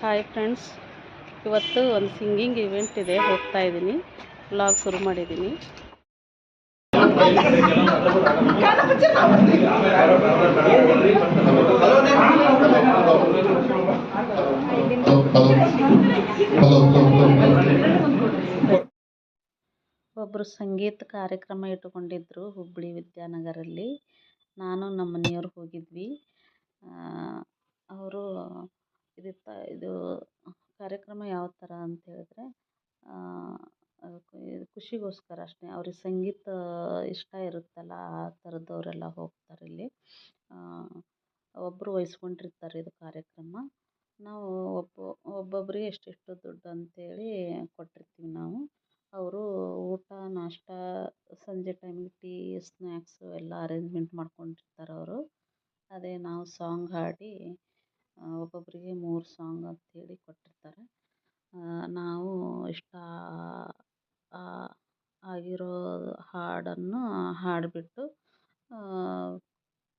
Hi friends ಇವತ್ತು ಒಂದು singing event ಇದೆ. ಹೋಗ್ತಾ ಇದ್ದೀನಿ. ವ್ಲಾಗ್ ಶುರು ಮಾಡಿದ್ದೀನಿ. ಒಬ್ಬರು ಸಂಗೀತ ಕಾರ್ಯಕ್ರಮ ಇಟ್ಟುಕೊಂಡಿದ್ರು ಹುಬ್ಬಳ್ಳಿ ವಿದ್ಯಾನಗರಲ್ಲಿ. ನಾನು ನಮ್ಮ ಮನೆಯವ್ರು ಹೋಗಿದ್ವಿ. ಅವರು ಇದು ಕಾರ್ಯಕ್ರಮ ಯಾವ ಥರ ಅಂತ ಹೇಳಿದ್ರೆ ಖುಷಿಗೋಸ್ಕರ ಅಷ್ಟೇ. ಅವ್ರಿಗೆ ಸಂಗೀತ ಇಷ್ಟ ಇರುತ್ತಲ್ಲ, ಆ ಥರದವರೆಲ್ಲ ಹೋಗ್ತಾರೆ ಇಲ್ಲಿ. ಒಬ್ಬರು ವಹಿಸ್ಕೊಂಡಿರ್ತಾರೆ ಇದು ಕಾರ್ಯಕ್ರಮ. ನಾವು ಒಬ್ಬ ಒಬ್ಬೊಬ್ಬರಿಗೆ ಎಷ್ಟೆಷ್ಟು ದುಡ್ಡು ಅಂತೇಳಿ ಕೊಟ್ಟಿರ್ತೀವಿ ನಾವು. ಅವರು ಊಟ, ನಾಷ್ಟ, ಸಂಜೆ ಟೈಮಿಗೆ ಟೀ ಸ್ನ್ಯಾಕ್ಸು ಎಲ್ಲ ಅರೇಂಜ್ಮೆಂಟ್ ಮಾಡ್ಕೊಂಡಿರ್ತಾರೆ ಅವರು. ಅದೇ ನಾವು ಸಾಂಗ್ ಹಾಡಿ ಒಬ್ಬೊಬ್ಬರಿಗೆ ಮೂರು ಸಾಂಗ್ ಅಂತೇಳಿ ಕೊಟ್ಟಿರ್ತಾರೆ. ನಾವು ಇಷ್ಟ ಆಗಿರೋ ಹಾಡನ್ನು ಹಾಡಿಬಿಟ್ಟು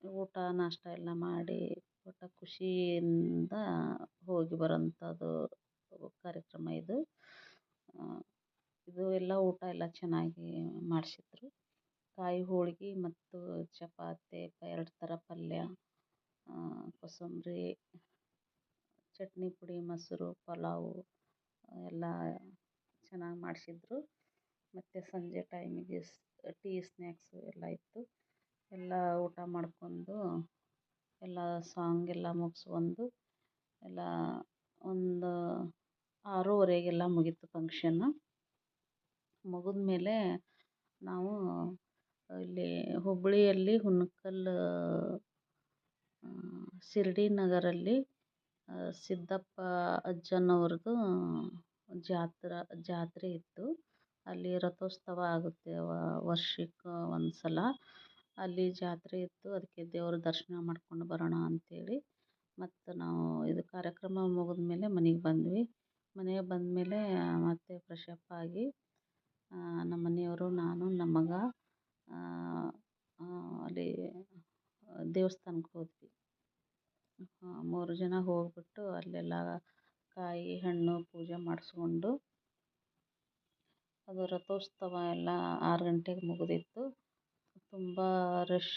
ಊಟ, ನಾಷ್ಟ ಎಲ್ಲ ಮಾಡಿ ಒಟ್ಟು ಖುಷಿಯಿಂದ ಹೋಗಿ ಬರೋಂಥದ್ದು ಕಾರ್ಯಕ್ರಮ ಇದು. ಇದು ಎಲ್ಲ ಊಟ ಎಲ್ಲ ಚೆನ್ನಾಗಿ ಮಾಡಿಸಿದ್ರು. ಕಾಯಿ ಹೋಳ್ಗೆ ಮತ್ತು ಚಪಾತಿ, ಎರಡು ಥರ ಪಲ್ಯ ಕೋಸಂಬರಿ ಚಟ್ನಿ ಪುಡಿ, ಮೊಸರು, ಪಲಾವು ಎಲ್ಲ ಚೆನ್ನಾಗಿ ಮಾಡಿಸಿದ್ರು. ಮತ್ತು ಸಂಜೆ ಟೈಮಿಗೆ ಟೀ ಸ್ನ್ಯಾಕ್ಸು ಎಲ್ಲ ಇತ್ತು. ಎಲ್ಲ ಊಟ ಮಾಡ್ಕೊಂಡು ಎಲ್ಲ ಸಾಂಗ್ ಎಲ್ಲ ಮುಗಿಸ್ಕೊಂಡು ಎಲ್ಲ ಒಂದು ಆರೂವರೆಗೆಲ್ಲ ಮುಗೀತು ಫಂಕ್ಷನ್ನು ಮುಗಿದ್ಮೇಲೆ ನಾವು ಇಲ್ಲಿ ಹುಬ್ಬಳ್ಳಿಯಲ್ಲಿ ಹುಣಕಲ್ ಶಿರ್ಡಿ ನಗರಲ್ಲಿ ಸಿದ್ದಪ್ಪ ಅಜ್ಜನವ್ರದ್ದು ಜಾತ್ರೆ ಜಾತ್ರೆ ಇತ್ತು. ಅಲ್ಲಿ ರಥೋತ್ಸವ ಆಗುತ್ತೆ ವರ್ಷಕ್ಕೆ ಒಂದು ಸಲ ಅಲ್ಲಿ ಜಾತ್ರೆ ಇತ್ತು. ಅದಕ್ಕೆ ದೇವ್ರ ದರ್ಶನ ಮಾಡ್ಕೊಂಡು ಬರೋಣ ಅಂತೇಳಿ. ಮತ್ತು ನಾವು ಇದು ಕಾರ್ಯಕ್ರಮ ಮುಗಿದ್ಮೇಲೆ ಮನೆಗೆ ಬಂದ್ವಿ. ಮನೆಗೆ ಬಂದಮೇಲೆ ಮತ್ತೆ ಫ್ರೆಶಪ್ ಆಗಿ ನಮ್ಮ ಮನೆಯವರು, ನಾನು, ನಮ್ಮ ಮಗ ಅಲ್ಲಿ ದೇವಸ್ಥಾನಕ್ಕೆ ಹೋದ್ವಿ. ಮೂರು ಜನ ಹೋಗಿಬಿಟ್ಟು ಅಲ್ಲೆಲ್ಲ ಕಾಯಿ ಹಣ್ಣು ಪೂಜೆ ಮಾಡಿಸ್ಕೊಂಡು ಅದು ರಥೋತ್ಸವ ಎಲ್ಲ ಆರು ಗಂಟೆಗೆ ಮುಗಿದಿತ್ತು. ತುಂಬ ರಶ್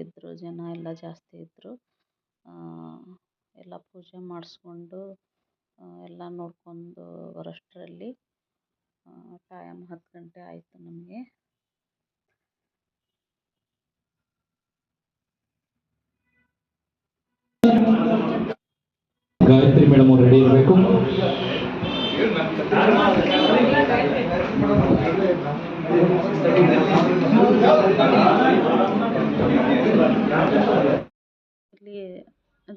ಇದ್ದರು ಜನ ಎಲ್ಲ ಜಾಸ್ತಿ ಇದ್ದರು ಎಲ್ಲ ಪೂಜೆ ಮಾಡಿಸ್ಕೊಂಡು ಎಲ್ಲ ನೋಡಿಕೊಂಡು ಬರೋಷ್ಟರಲ್ಲಿ ಟೈಮ್ ಹತ್ತು ಗಂಟೆ ಆಯಿತು ನಮಗೆ. ಗಾಯತ್ರಿ ಮೇಡಮ್ ಅವ್ರು ರೆಡಿ ಇರಬೇಕು. ಇಲ್ಲಿ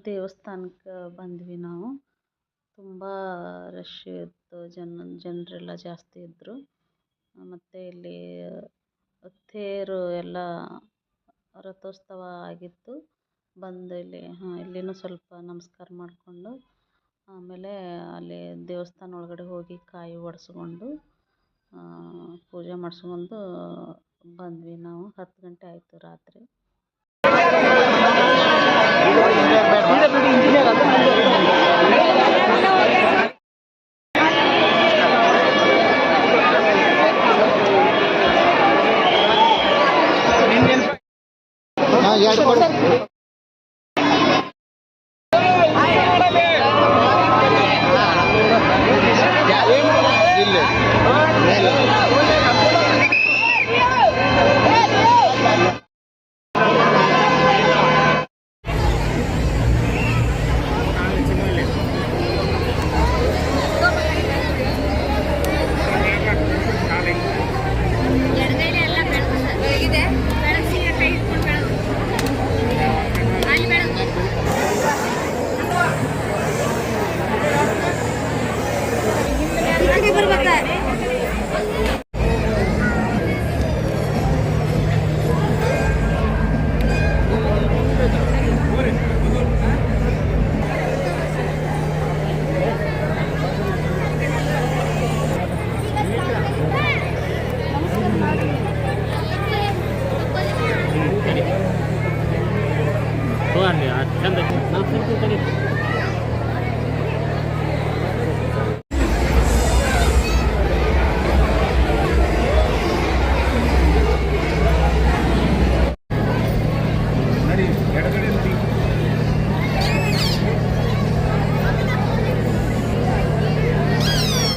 ದೇವಸ್ಥಾನಕ್ಕೆ ಬಂದ್ವಿ ನಾವು. ತುಂಬ ರಶ್ ಇತ್ತು. ಜನ, ಜನರೆಲ್ಲ ಜಾಸ್ತಿ ಇದ್ದರು ಮತ್ತು ಇಲ್ಲಿ ತೇರು ಎಲ್ಲ ರಥೋತ್ಸವ ಆಗಿತ್ತು. ಬಂದು ಇಲ್ಲಿ, ಹಾಂ, ಇಲ್ಲಿನೂ ಸ್ವಲ್ಪ ನಮಸ್ಕಾರ ಮಾಡಿಕೊಂಡು, ಆಮೇಲೆ ಅಲ್ಲಿ ದೇವಸ್ಥಾನ ಒಳಗಡೆ ಹೋಗಿ ಕಾಯಿ ಒಡೆಸ್ಕೊಂಡು ಪೂಜೆ ಮಾಡಿಸ್ಕೊಂಡು ಬಂದ್ವಿ ನಾವು. ಹತ್ತು ಗಂಟೆ ಆಯಿತು ರಾತ್ರಿ. ಎರಡು